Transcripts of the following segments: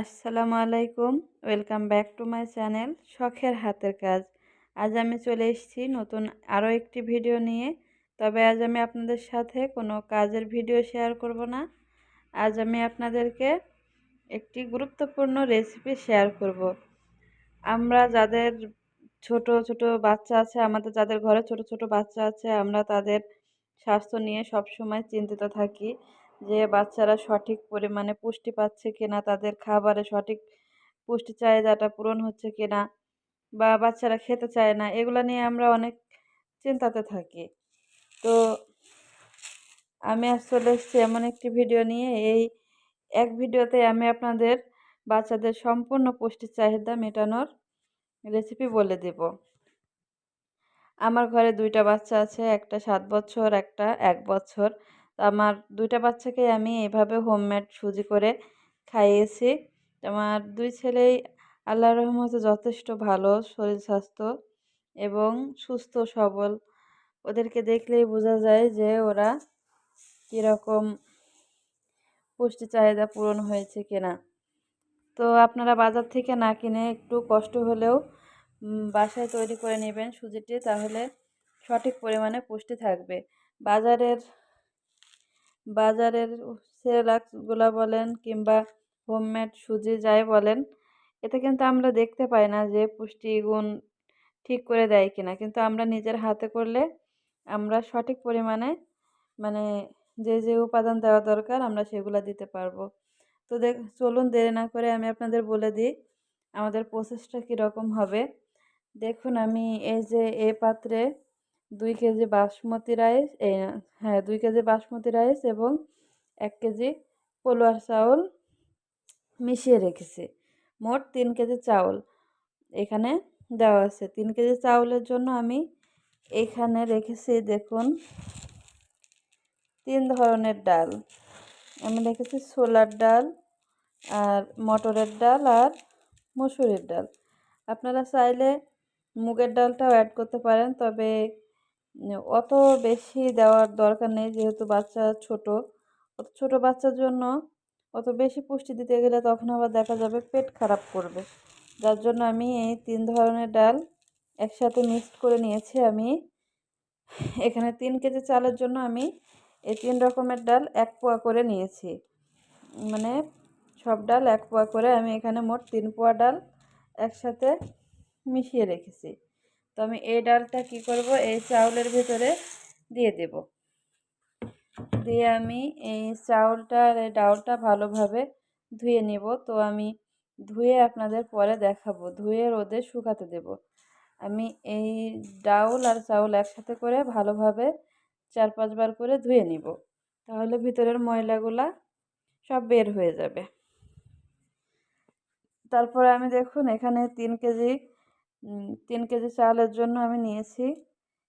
আসসালামু আলাইকুম, welcome back to my channel শখের হাতের কাজ। আজ আমি চলে এসেছি নতুন আরও একটি ভিডিও নিয়ে, তবে আজ আমি আপনাদের সাথে কোনো কাজের ভিডিও শেয়ার করব না। আজ আমি আপনাদেরকে একটি গুরুত্বপূর্ণ রেসিপি শেয়ার করব। আমরা যাদের ছোট ছোট বাচ্চা আছে, আমাদের যাদের ঘরে ছোট ছোট বাচ্চা আছে, আমরা তাদের স্বাস্থ্য নিয়ে সব সময় চিন্তিত থাকি। যে বাচ্চারা সঠিক পরিমাণে পুষ্টি পাচ্ছে কিনা, তাদের খাবারে সঠিক পুষ্টি চাহিদাটা পূরণ হচ্ছে কিনা বা বাচ্চারা খেতে চায় না, এগুলো নিয়ে আমরা অনেক চিন্তাতে থাকি। তো আমি আজ চলে এসেছি এমন একটি ভিডিও নিয়ে। এই এক ভিডিওতে আমি আপনাদের বাচ্চাদের সম্পূর্ণ পুষ্টির চাহিদা মেটানোর রেসিপি বলে দেব। আমার ঘরে দুইটা বাচ্চা আছে, একটা সাত বছর, একটা এক বছর। আমার দুইটা বাচ্চাকে আমি এভাবে হোমমেড সুজি করে খাইয়েছি। আমার দুই ছেলেই আল্লাহ রহমতে যথেষ্ট ভালো, শরীর স্বাস্থ্য এবং সুস্থ, সবল। ওদেরকে দেখলেই বোঝা যায় যে ওরা কীরকম পুষ্টি চাহিদা পূরণ হয়েছে কিনা। তো আপনারা বাজার থেকে না কিনে একটু কষ্ট হলেও বাসায় তৈরি করে নেবেন সুজিটি, তাহলে সঠিক পরিমাণে পুষ্টি থাকবে। বাজারের বাজারের সেরেলাক্সগুলো বলেন কিংবা হোমমেড সুজি যাই বলেন এতে কিন্তু আমরা দেখতে পাই না যে পুষ্টিগুণ ঠিক করে দেয় কিনা। কিন্তু আমরা নিজের হাতে করলে আমরা সঠিক পরিমাণে মানে যে যে উপাদান দেওয়া দরকার আমরা সেগুলো দিতে পারব। তো দেখ, চলুন দেরি না করে আমি আপনাদের বলে দিই আমাদের প্রসেসটা কীরকম হবে। দেখুন আমি এই যে এ পাত্রে দুই কেজি বাসমতি রাইস এই হ্যাঁ দুই কেজি বাসমতি রাইস এবং এক কেজি পলোয়ার চাউল মিশিয়ে রেখেছি। মোট তিন কেজি চাউল এখানে দেওয়া আছে। তিন কেজি চাউলের জন্য আমি এখানে রেখেছি, দেখুন, তিন ধরনের ডাল। আমি রেখেছি ছোলার ডাল আর মটরের ডাল আর মসুরির ডাল। আপনারা চাইলে মুগের ডালটাও অ্যাড করতে পারেন, তবে অত বেশি দেওয়ার দরকার নেই, যেহেতু বাচ্চা ছোট। অত ছোটো বাচ্চার জন্য অত বেশি পুষ্টি দিতে গেলে তখন আবার দেখা যাবে পেট খারাপ করবে। যার জন্য আমি এই তিন ধরনের ডাল একসাথে মিক্সড করে নিয়েছি। আমি এখানে তিন কেজি চালের জন্য আমি এই তিন রকমের ডাল এক পোয়া করে নিয়েছি। মানে সব ডাল এক পোয়া করে আমি এখানে মোট তিন পোয়া ডাল একসাথে মিশিয়ে রেখেছি। তো আমি এই ডালটা কি করব? এই চাউলের ভেতরে দিয়ে দেব। দিয়ে আমি এই চাউলটা আর এই ডাউলটা ভালোভাবে ধুয়ে নেব। তো আমি ধুয়ে আপনাদের পরে দেখাবো। ধুয়ে রোদে শুকাতে দেব। আমি এই ডাউল আর চাউল একসাথে করে ভালোভাবে চার পাঁচবার করে ধুয়ে নিব। তাহলে ভিতরের ময়লাগুলা সব বের হয়ে যাবে। তারপরে আমি দেখুন, এখানে তিন কেজি তিন কেজি চালের জন্য আমি নিয়েছি।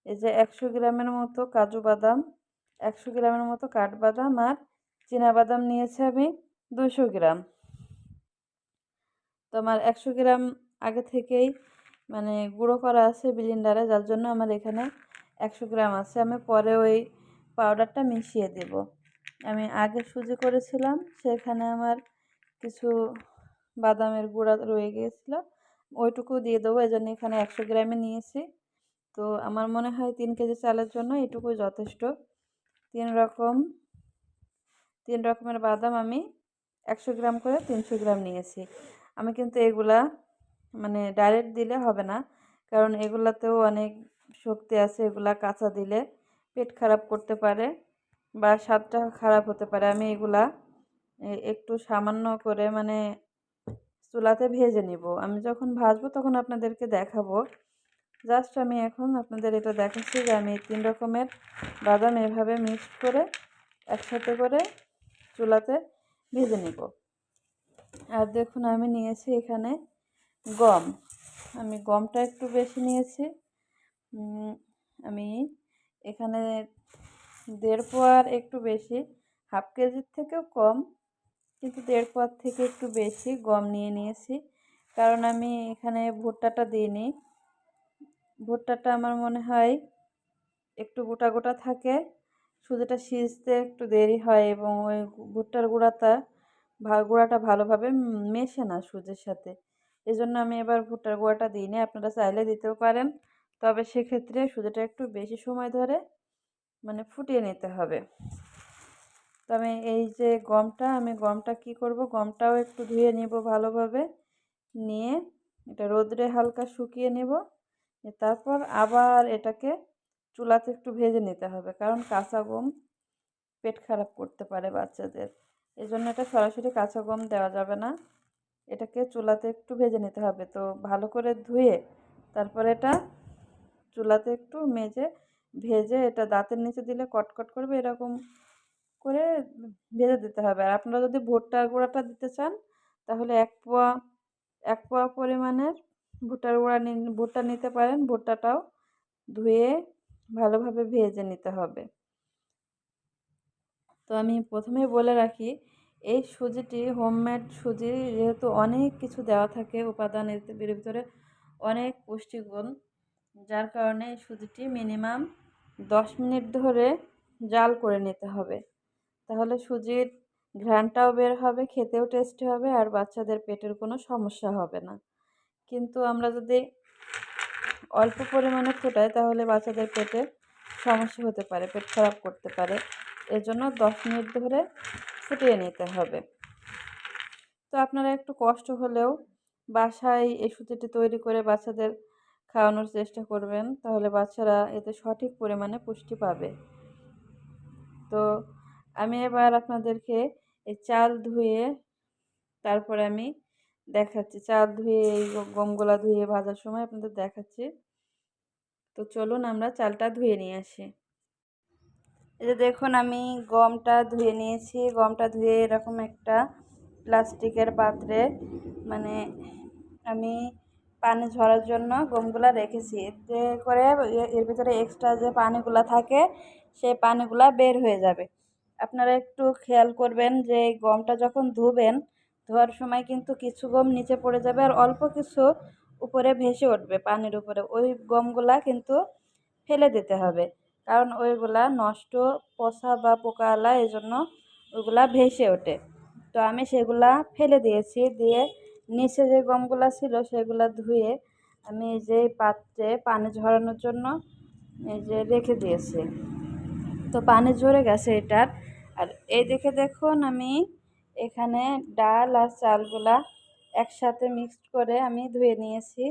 এই যে একশো গ্রামের মতো কাজু বাদাম, একশো গ্রামের মতো কাঠবাদাম আর বাদাম নিয়েছি আমি দুশো গ্রাম। তো আমার একশো গ্রাম আগে থেকেই মানে গুঁড়ো করা আছে ব্লিন্ডারে যার জন্য আমার এখানে একশো গ্রাম আছে। আমি পরে ওই পাউডারটা মিশিয়ে দেব। আমি আগে সুজি করেছিলাম, সেখানে আমার কিছু বাদামের গুঁড়া রয়ে গিয়েছিল। ওইটুকু দিয়ে দেবো এই জন্য এখানে একশো গ্রামে নিয়েছি। তো আমার মনে হয় তিন কেজি চালের জন্য এটুকুই যথেষ্ট। তিন রকম, তিন রকমের বাদাম আমি একশো গ্রাম করে তিনশো গ্রাম নিয়েছি। আমি কিন্তু এগুলা মানে ডাইরেক্ট দিলে হবে না, কারণ এগুলাতেও অনেক শক্তি আছে, এগুলা কাঁচা দিলে পেট খারাপ করতে পারে বা স্বাদটা খারাপ হতে পারে। আমি এগুলা একটু সামান্য করে মানে চুলাতে ভেজে নিব। আমি যখন ভাজবো তখন আপনাদেরকে দেখাবো। জাস্ট আমি এখন আপনাদের এটা দেখাচ্ছি যে আমি তিন রকমের বাদাম এভাবে মিক্স করে একসাথে করে চুলাতে ভেজে নিব। আর দেখুন আমি নিয়েছি এখানে গম। আমি গমটা একটু বেশি নিয়েছি। আমি এখানে দেড় পোয়ার একটু বেশি, হাফ কেজির থেকেও কম কিন্তু দেড় পর থেকে একটু বেশি গম নিয়ে নিয়েছি। কারণ আমি এখানে ভুট্টাটা দিইনি। ভুট্টাটা আমার মনে হয় একটু গোটা গোটা থাকে। সুজিটা সিজতে একটু দেরি হয় এবং ওই ভুট্টার গুঁড়াটা গুঁড়াটা ভালোভাবে মেশে না সুজির সাথে। এই জন্য আমি এবার ভুট্টার গুঁড়াটা দিইনি। আপনারা চাইলে দিতেও পারেন। তবে সেক্ষেত্রে সুজিটা একটু বেশি সময় ধরে মানে ফুটিয়ে নিতে হবে। তো আমি এই যে গমটা, আমি গমটা কি করব? গমটাও একটু ধুয়ে নিব ভালোভাবে। নিয়ে এটা রোদ্রে হালকা শুকিয়ে নেব। তারপর আবার এটাকে চুলাতে একটু ভেজে নিতে হবে, কারণ কাঁচা গম পেট খারাপ করতে পারে বাচ্চাদের। এই জন্য এটা সরাসরি কাঁচা গম দেওয়া যাবে না। এটাকে চুলাতে একটু ভেজে নিতে হবে। তো ভালো করে ধুয়ে তারপর এটা চুলাতে একটু মেজে, ভেজে এটা দাঁতের নিচে দিলে কটকট করবে এরকম করে ভেজে দিতে হবে। আর আপনারা যদি ভুট্টার গুঁড়াটা দিতে চান, তাহলে এক পোয়া এক পোয়া পরিমাণের ভুট্টার গুঁড়া ভুট্টা নিতে পারেন। ভুট্টাটাও ধুয়ে ভালোভাবে ভেজে নিতে হবে। তো আমি প্রথমেই বলে রাখি, এই সুজিটি, হোমমেড সুজি যেহেতু অনেক কিছু দেওয়া থাকে উপাদান এর ভিতরে অনেক পুষ্টিগুণ, যার কারণে সুজিটি মিনিমাম দশ মিনিট ধরে জাল করে নিতে হবে। তাহলে সুজির ঘ্রাণটাও বের হবে, খেতেও টেস্টি হবে আর বাচ্চাদের পেটের কোনো সমস্যা হবে না। কিন্তু আমরা যদি অল্প পরিমাণে ফোটাই তাহলে বাচ্চাদের পেটে সমস্যা হতে পারে, পেট খারাপ করতে পারে। এর জন্য দশ মিনিট ধরে ফুটিয়ে নিতে হবে। তো আপনারা একটু কষ্ট হলেও বাসায় এই সুতিটি তৈরি করে বাচ্চাদের খাওয়ানোর চেষ্টা করবেন, তাহলে বাচ্চারা এতে সঠিক পরিমাণে পুষ্টি পাবে। তো আমি এবার আপনাদেরকে এই চাল ধুয়ে তারপরে আমি দেখাচ্ছি। চাল ধুয়ে এই গমগুলা ধুয়ে ভাজার সময় আপনাদের দেখাচ্ছি। তো চলুন আমরা চালটা ধুয়ে নিয়ে আসি। এই যে দেখুন আমি গমটা ধুয়ে নিয়েছি। গমটা ধুয়ে এরকম একটা প্লাস্টিকের পাত্রে মানে আমি পানি ঝরার জন্য গমগুলা রেখেছি। এতে করে এর ভিতরে এক্সট্রা যে পানিগুলা থাকে, সেই পানিগুলা বের হয়ে যাবে। আপনারা একটু খেয়াল করবেন যে এই গমটা যখন ধুবেন, ধোয়ার সময় কিন্তু কিছু গম নিচে পড়ে যাবে আর অল্প কিছু উপরে ভেসে উঠবে পানির উপরে। ওই গমগুলা কিন্তু ফেলে দিতে হবে, কারণ ওইগুলা নষ্ট, পচা বা পোকাওয়ালা এই জন্য ওইগুলা ভেসে ওঠে। তো আমি সেগুলা ফেলে দিয়েছি, দিয়ে নিচে যে গমগুলা ছিল সেগুলা ধুয়ে আমি এই যে পাত্রে পানি ঝরানোর জন্য এই যে রেখে দিয়েছি। তো পানি ঝরে গেছে এটার। আর এই দেখে দেখুন আমি এখানে ডাল আর চালগুলা একসাথে মিক্সড করে আমি ধুয়ে নিয়েছি।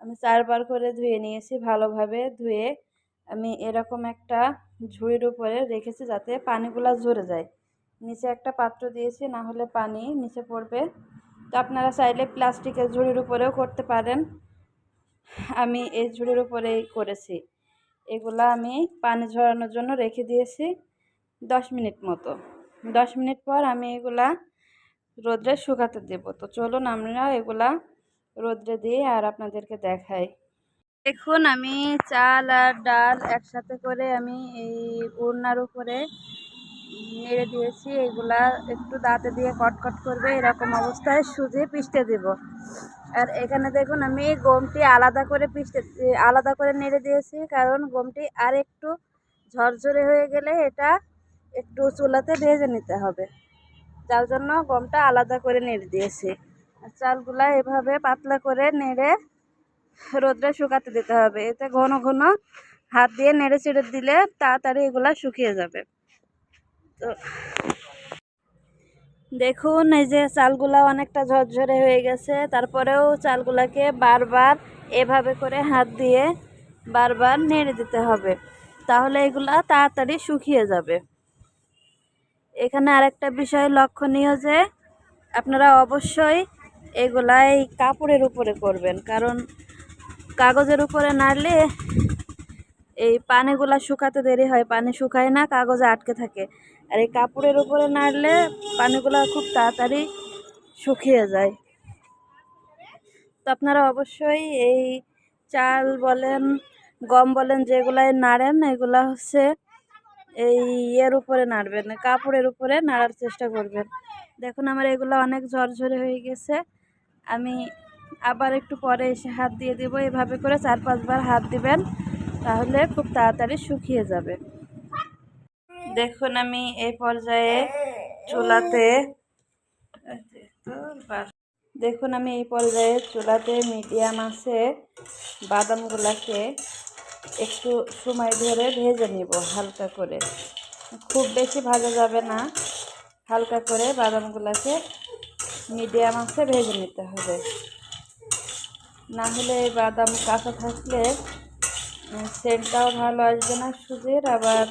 আমি চারবার করে ধুয়ে নিয়েছি ভালোভাবে ধুয়ে। আমি এরকম একটা ঝুড়ির উপরে রেখেছি যাতে পানিগুলা ঝরে যায়। নিচে একটা পাত্র দিয়েছি, না হলে পানি নিচে পড়বে। তো আপনারা চাইলে প্লাস্টিকের ঝুড়ির উপরেও করতে পারেন। আমি এই ঝুড়ির উপরেই করেছি। এগুলা আমি পানি ঝরানোর জন্য রেখে দিয়েছি। দশ মিনিট মতো। দশ মিনিট পর আমি এগুলা রোদ্রে শুকাতে দেব। তো চলুন আমরা এগুলা রোদ্রে দিয়ে আর আপনাদেরকে দেখাই। দেখুন, আমি চাল আর ডাল একসাথে করে আমি এই উড়নার উপরে নেড়ে দিয়েছি। এগুলা একটু দাঁতে দিয়ে কটকট করবে, এরকম অবস্থায় সুজি পিষতে দেব। আর এখানে দেখুন, আমি গমটি আলাদা করে পিষতে, আলাদা করে নেড়ে দিয়েছি, কারণ গমটি আর একটু ঝরঝরে হয়ে গেলে এটা একটু চুলাতে ভেজে নিতে হবে। যার জন্য গমটা আলাদা করে নেড়ে দিয়েছি। আর চালগুলা এভাবে পাতলা করে নেড়ে রোদ্রে শুকাতে দিতে হবে। এতে ঘন ঘন হাত দিয়ে নেড়ে চেড়ে দিলে তাড়াতাড়ি এগুলা শুকিয়ে যাবে। তো দেখুন, এই যে চালগুলা অনেকটা ঝরঝরে হয়ে গেছে। তারপরেও চালগুলাকে বারবার এভাবে করে হাত দিয়ে বারবার নেড়ে দিতে হবে। তাহলে এগুলা তাড়াতাড়ি শুকিয়ে যাবে। এখানে আরেকটা বিষয় লক্ষণীয় যে আপনারা অবশ্যই এগুলা এই কাপড়ের উপরে করবেন। কারণ কাগজের উপরে নাড়লে এই পানিগুলা শুকাতে দেরি হয়, পানি শুকায় না, কাগজে আটকে থাকে। আর এই কাপড়ের উপরে নাড়লে পানিগুলো খুব তাড়াতাড়ি শুকিয়ে যায়। তো আপনারা অবশ্যই এই চাল বলেন, গম বলেন, যেগুলাই নাড়েন, এগুলা হচ্ছে এই ইয়ের উপরে নাড়বেন, কাপড়ের উপরে নাড়ার চেষ্টা করবেন। দেখুন আমার এগুলো অনেক ঝরঝরে হয়ে গেছে। আমি আবার একটু পরে এসে হাত দিয়ে দেবো। এভাবে করে চার পাঁচবার হাত দিবেন, তাহলে খুব তাড়াতাড়ি শুকিয়ে যাবে। দেখুন আমি এই পর্যায়ে চুলাতে দেখুন আমি এই পর্যায়ে চুলাতে মিডিয়াম আছে বাদামগুলাকে একটু সময় ধরে ভেজে নিব হালকা করে। খুব বেশি ভাজা যাবে না। হালকা করে বাদামগুলোকে মিডিয়াম আছে ভেজে নিতে হবে। না হলে এই বাদাম কাঁচা থাকলে সেন্টটাও ভালো আসবে না সুজির, আবার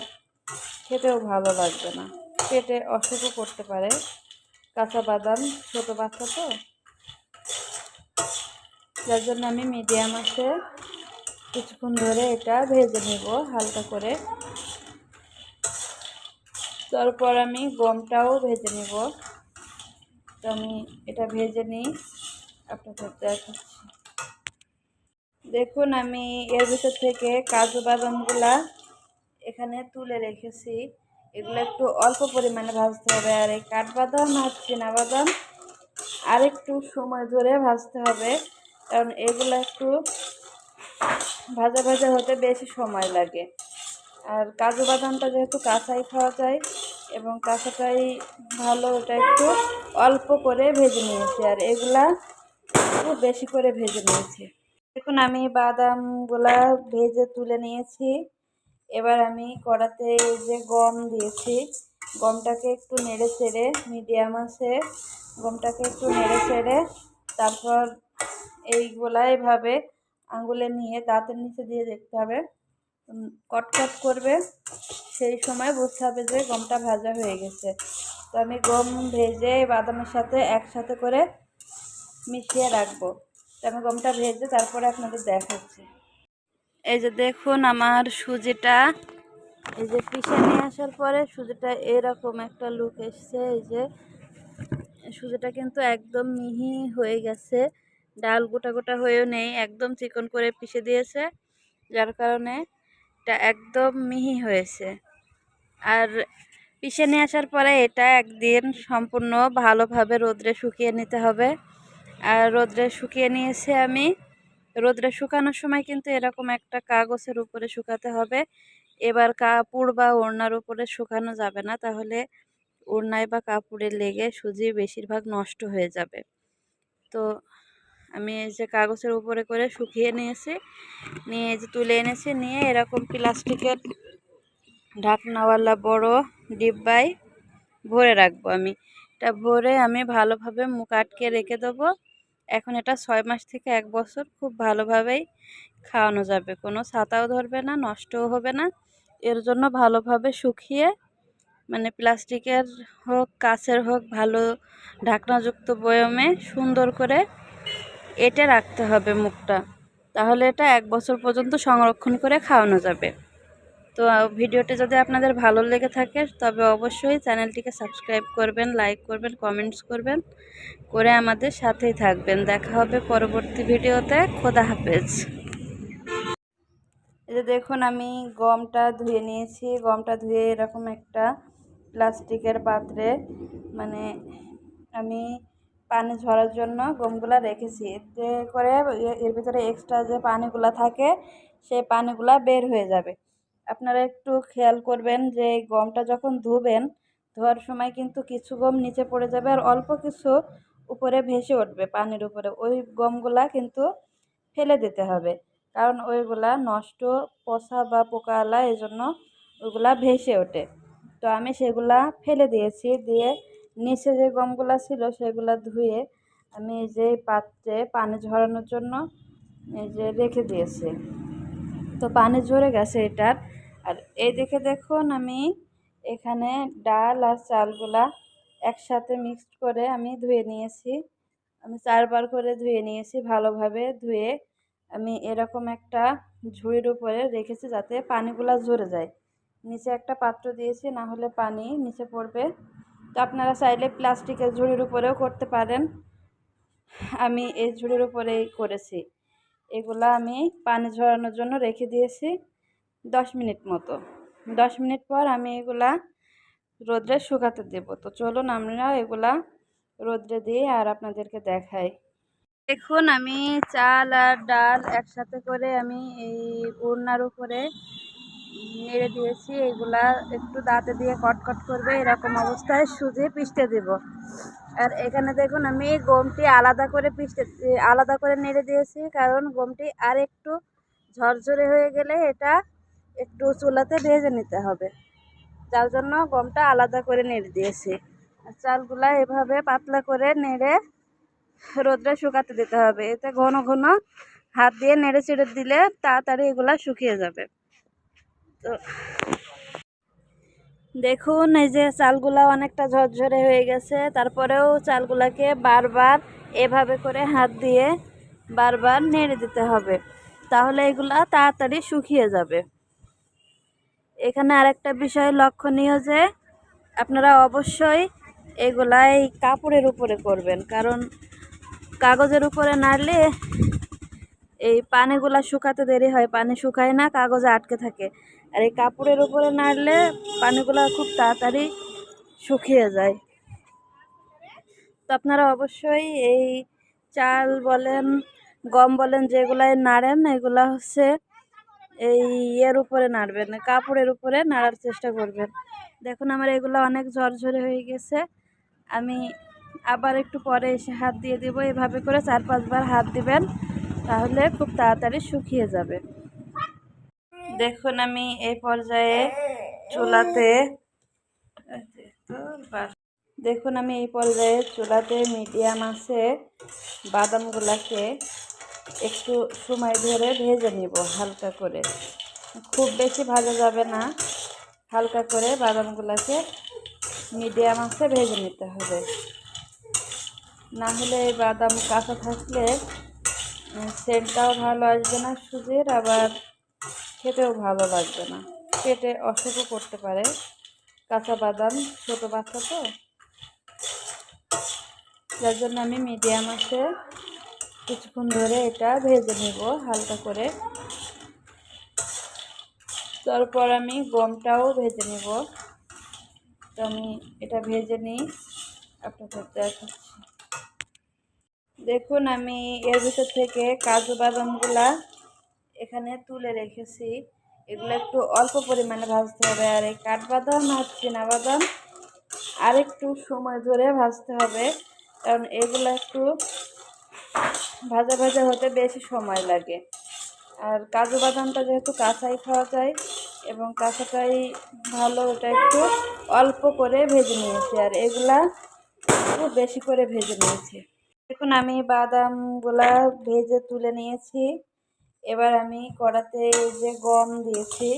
খেতেও ভালো লাগবে না। পেটে অসুখও করতে পারে। কাঁচা বাদাম ছোটো বাচ্চা তো। যার জন্য আমি মিডিয়াম আছে কিছুক্ষণ ধরে এটা ভেজে নেব হালকা করে। তারপর আমি গমটাও ভেজে নেব। তো আমি এটা ভেজে নিই, আপনাদের দেখাচ্ছি। দেখুন, আমি এর ভিতর থেকে কাজু বাদামগুলা এখানে তুলে রেখেছি। এগুলো একটু অল্প পরিমাণে ভাজতে হবে, আর এই কাঠবাদাম আর বাদাম আর একটু সময় ধরে ভাজতে হবে, কারণ এগুলো একটু ভাজা ভাজা হতে বেশি সময় লাগে। আর কাজু বাদামটা যেহেতু কাঁচাই খাওয়া যায় এবং কাঁচাটাই ভালো ওটা একটু অল্প করে ভেজে নিয়েছি আর এগুলা একটু বেশি করে ভেজে নিয়েছি। দেখুন, আমি বাদামগুলা ভেজে তুলে নিয়েছি। এবার আমি কড়াতে যে গম দিয়েছি, গমটাকে একটু নেড়ে চেড়ে, মিডিয়াম আছে, গমটাকে একটু নেড়ে চেড়ে তারপর এইগুলা এভাবে আঙ্গুলে নিয়ে দাঁতের নিচে দিয়ে দেখতে হবে। কটকট করবে, সেই সময় বুঝতে হবে যে গমটা ভাজা হয়ে গেছে। তো আমি গম ভেজে বাদামের সাথে একসাথে করে মিশিয়ে রাখব। তো আমি গমটা ভেজে তারপরে আপনাদের দেখাচ্ছি। এই যে দেখুন আমার সুজিটা, এই যে পিসে নিয়ে আসার পরে সুজিটা এরকম একটা লুক এসছে। এই যে সুজিটা কিন্তু একদম মিহি হয়ে গেছে। ডাল গোটা গোটা হয়েও নেই, একদম চিকন করে পিষে দিয়েছে, যার কারণে এটা একদম মিহি হয়েছে। আর পিষে নিয়ে আসার পরে এটা একদিন সম্পূর্ণ ভালোভাবে রোদ্রে শুকিয়ে নিতে হবে। আর রোদ্রে শুকিয়ে নিয়েছি আমি। রোদ্রে শুকানোর সময় কিন্তু এরকম একটা কাগজের উপরে শুকাতে হবে। এবার কাপড় বা ওড়নার উপরে শুকানো যাবে না, তাহলে ওড়নায় বা কাপড়ে লেগে সুজি বেশিরভাগ নষ্ট হয়ে যাবে। তো আমি এই যে কাগজের উপরে করে শুকিয়ে নিয়েছি, নিয়ে যে তুলে এনেছি, নিয়ে এরকম প্লাস্টিকের ঢাকনাওয়ালা বড় ডিব্বায় ভরে রাখব আমি। এটা ভরে আমি ভালোভাবে মুখ আটকে রেখে দেবো। এখন এটা ছয় মাস থেকে এক বছর খুব ভালোভাবেই খাওয়ানো যাবে। কোনো ছাতাও ধরবে না, নষ্টও হবে না। এর জন্য ভালোভাবে শুকিয়ে মানে প্লাস্টিকের হোক কাছের হোক, ভালো ঢাকনাযুক্ত বয়মে সুন্দর করে এটে রাখতে হবে মুখটা। তাহলে এটা এক বছর পর্যন্ত সংরক্ষণ করে খাওয়ানো যাবে। তো ভিডিওটি যদি আপনাদের ভালো লেগে থাকে, তবে অবশ্যই চ্যানেলটিকে সাবস্ক্রাইব করবেন, লাইক করবেন, কমেন্টস করবেন, করে আমাদের সাথেই থাকবেন। দেখা হবে পরবর্তী ভিডিওতে। খোদা হাফেজ। এই যে দেখুন, আমি গমটা ধুয়ে নিয়েছি। গমটা ধুয়ে এরকম একটা প্লাস্টিকের পাত্রে মানে আমি পানি ঝরার জন্য গমগুলা রেখেছি। এতে করে এর ভিতরে এক্সট্রা যে পানিগুলা থাকে, সেই পানিগুলা বের হয়ে যাবে। আপনারা একটু খেয়াল করবেন যে গমটা যখন ধুবেন, ধোয়ার সময় কিন্তু কিছু গম নিচে পড়ে যাবে আর অল্প কিছু উপরে ভেসে উঠবে পানির উপরে। ওই গমগুলা কিন্তু ফেলে দিতে হবে, কারণ ওইগুলা নষ্ট, পচা বা পোকাওয়ালা এই জন্য ওইগুলা ভেসে ওঠে। তো আমি সেগুলা ফেলে দিয়েছি, দিয়ে নিচে যে গমগুলো ছিল সেগুলো ধুয়ে আমি এই যে পাত্রে পানি ঝরানোর জন্য এই যে রেখে দিয়েছি। তো পানি ঝরে গেছে এটার। আর এই দেখে দেখুন আমি এখানে ডাল আর চালগুলা একসাথে মিক্সড করে আমি ধুয়ে নিয়েছি। আমি চারবার করে ধুয়ে নিয়েছি ভালোভাবে ধুয়ে। আমি এরকম একটা ঝুড়ির উপরে রেখেছি যাতে পানিগুলা ঝরে যায়। নিচে একটা পাত্র দিয়েছি, না হলে পানি নিচে পড়বে। তো আপনারা চাইলে প্লাস্টিকের ঝুড়ির উপরেও করতে পারেন। আমি এই ঝুড়ির উপরেই করেছি। এগুলা আমি পানি ঝরানোর জন্য রেখে দিয়েছি দশ মিনিট মতো। দশ মিনিট পর আমি এগুলা রোদ্রে শুকাতে দেব। তো চলুন আমরা এগুলা রোদ্রে দিয়ে আর আপনাদেরকে দেখাই। দেখুন, আমি চাল আর ডাল একসাথে করে আমি এই উড়নার উপরে নেড়ে দিয়েছি, এগুলা একটু দাঁতে দিয়ে কটকট করবে, এরকম অবস্থায় সুজি পিষতে দেব। আর এখানে দেখুন আমি গমটি আলাদা করে পিষতে, আলাদা করে নেড়ে দিয়েছি, কারণ গমটি আর একটু ঝরঝরে হয়ে গেলে এটা একটু চুলাতে ভেজে নিতে হবে। যার জন্য গমটা আলাদা করে নেড়ে দিয়েছি। আর চালগুলা এভাবে পাতলা করে নেড়ে রোদ্রে শুকাতে দিতে হবে। এতে ঘন ঘন হাত দিয়ে নেড়ে চেড়ে দিলে তাড়াতাড়ি এগুলা শুকিয়ে যাবে। তো দেখুন, এই যে চালগুলা অনেকটা ঝরঝরে হয়ে গেছে। তারপরেও চালগুলাকে বারবার এভাবে করে হাত দিয়ে বারবার নেড়ে দিতে হবে। তাহলে এগুলা তাড়াতাড়ি শুকিয়ে যাবে। এখানে আরেকটা বিষয় লক্ষণীয় যে, আপনারা অবশ্যই এগুলা এই কাপড়ের উপরে করবেন। কারণ কাগজের উপরে নাড়লে এই পানিগুলা শুকাতে দেরি হয়, পানি শুকায় না, কাগজে আটকে থাকে। আর এই কাপড়ের উপরে নাড়লে পানিগুলা খুব তাড়াতাড়ি শুকিয়ে যায়। তো আপনারা অবশ্যই এই চাল বলেন, গম বলেন, যেগুলাই নাড়েন, এগুলা হচ্ছে এই ইয়ের উপরে নাড়বেন, কাপড়ের উপরে নাড়ার চেষ্টা করবেন। দেখুন আমার এগুলো অনেক ঝরঝরে হয়ে গেছে। আমি আবার একটু পরে এসে হাত দিয়ে দিব, এভাবে করে চার পাঁচবার হাত দিবেন, তাহলে খুব তাড়াতাড়ি শুকিয়ে যাবে। দেখুন আমি এই পর্যায়ে চুলাতে দেখুন আমি এই পর্যায়ে চুলাতে মিডিয়াম আছে বাদামগুলাকে একটু সময় ধরে ভেজে নিব হালকা করে। খুব বেশি ভাজা যাবে না। হালকা করে বাদামগুলোকে মিডিয়াম আছে ভেজে নিতে হবে। না হলে এই বাদাম কাঁচা থাকলে সেন্টটাও ভালো আসবে না সুজির আবার খেতেও ভালো লাগবে না। পেটে অসুখও করতে পারে। কাঁচা বাদাম, ছোটো বাচ্চা তো। যার জন্য আমি মিডিয়াম আছে। কিছুক্ষণ ধরে এটা ভেজে নেব হালকা করে। তারপর আমি গমটাও ভেজে নেব। তো আমি এটা ভেজে নিই। আপনাদের দেখাচ্ছি। দেখুন আমি এর ভিতর থেকে কাজু বাদামগুলা এখানে তুলে রেখেছি। এগুলো একটু অল্প পরিমাণে ভাজতে হবে, আর এই কাঠবাদাম আর বাদাম আর একটু সময় ধরে ভাজতে হবে, কারণ এগুলো একটু ভাজা ভাজা হতে বেশি সময় লাগে। আর কাজু বাদামটা যেহেতু কাঁচাই খাওয়া যায়, এবং কাঁচাটাই ভালো ওটা একটু অল্প করে ভেজে নিয়েছি, আর এগুলা একটু বেশি করে ভেজে নিয়েছি। দেখুন, আমি বাদামগুলা ভেজে তুলে নিয়েছি। এবার আমি কড়াতে যে গম দিয়েছি,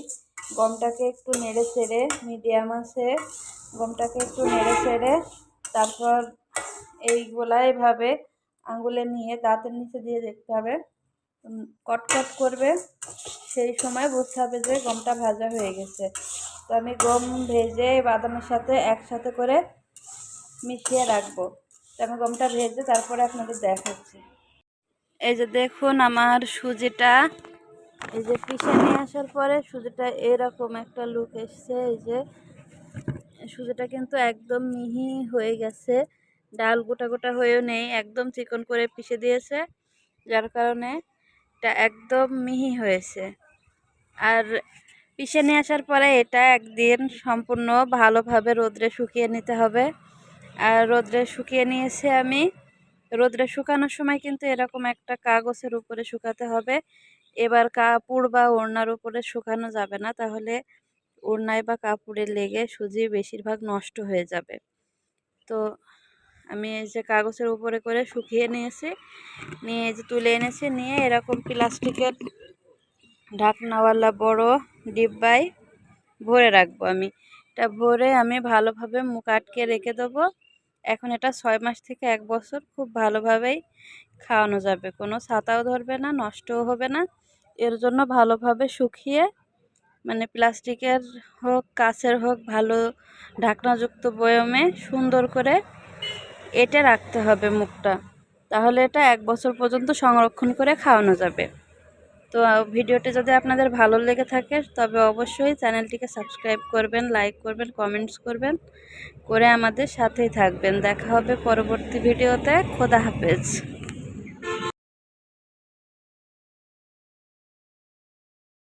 গমটাকে একটু নেড়ে ছেড়ে মিডিয়াম আছে, গমটাকে একটু নেড়ে ছেড়ে তারপর এইগুলা এভাবে আঙ্গুলে নিয়ে দাঁতের নিচে দিয়ে দেখতে হবে। কটকট করবে, সেই সময় বুঝতে হবে যে গমটা ভাজা হয়ে গেছে। তো আমি গম ভেজে বাদামের সাথে একসাথে করে মিশিয়ে রাখব। তো আমি গমটা ভেজে তারপরে আপনাদের দেখাচ্ছি। এই যে দেখুন আমার সুজিটা। এই যে পিষে নিয়ে আসার পরে সুজিটা এরকম একটা লুক এসছে। এই যে সুজিটা কিন্তু একদম মিহি হয়ে গেছে। ডাল গোটা গোটা হয়েও নেই, একদম চিকন করে পিষে দিয়েছে। যার কারণে এটা একদম মিহি হয়েছে। আর পিষে নিয়ে আসার পরে এটা একদিন সম্পূর্ণ ভালোভাবে রোদ্রে শুকিয়ে নিতে হবে। আর রোদ্রে শুকিয়ে নিয়েছি আমি রোদ্রে শুকানোর সময় কিন্তু এরকম একটা কাগজের উপরে শুকাতে হবে। এবার কাপড় বা ওড়নার উপরে শুকানো যাবে না, তাহলে ওড়নায় বা কাপড়ে লেগে সুজি বেশিরভাগ নষ্ট হয়ে যাবে। তো আমি এই যে কাগজের উপরে করে শুকিয়ে নিয়েছি, নিয়ে যে তুলে এনেছি, নিয়ে এরকম প্লাস্টিকের ঢাকনাওয়ালা বড় ডিব্বায় ভরে রাখব আমি। এটা ভরে আমি ভালোভাবে মুখ আটকে রেখে দেবো। এখন এটা ছয় মাস থেকে এক বছর খুব ভালোভাবেই খাওয়ানো যাবে। কোনো ছাতাও ধরবে না, নষ্টও হবে না। এর জন্য ভালোভাবে শুকিয়ে মানে প্লাস্টিকের হোক কাছের হোক, ভালো ঢাকনাযুক্ত বয়মে সুন্দর করে এটে রাখতে হবে মুখটা। তাহলে এটা এক বছর পর্যন্ত সংরক্ষণ করে খাওয়ানো যাবে। তো ভিডিওটি যদি আপনাদের ভালো লেগে থাকে, তবে অবশ্যই চ্যানেলটিকে সাবস্ক্রাইব করবেন, লাইক করবেন, কমেন্টস করবেন, করে আমাদের সাথেই থাকবেন। দেখা হবে পরবর্তী ভিডিওতে। খোদা হাফেজ।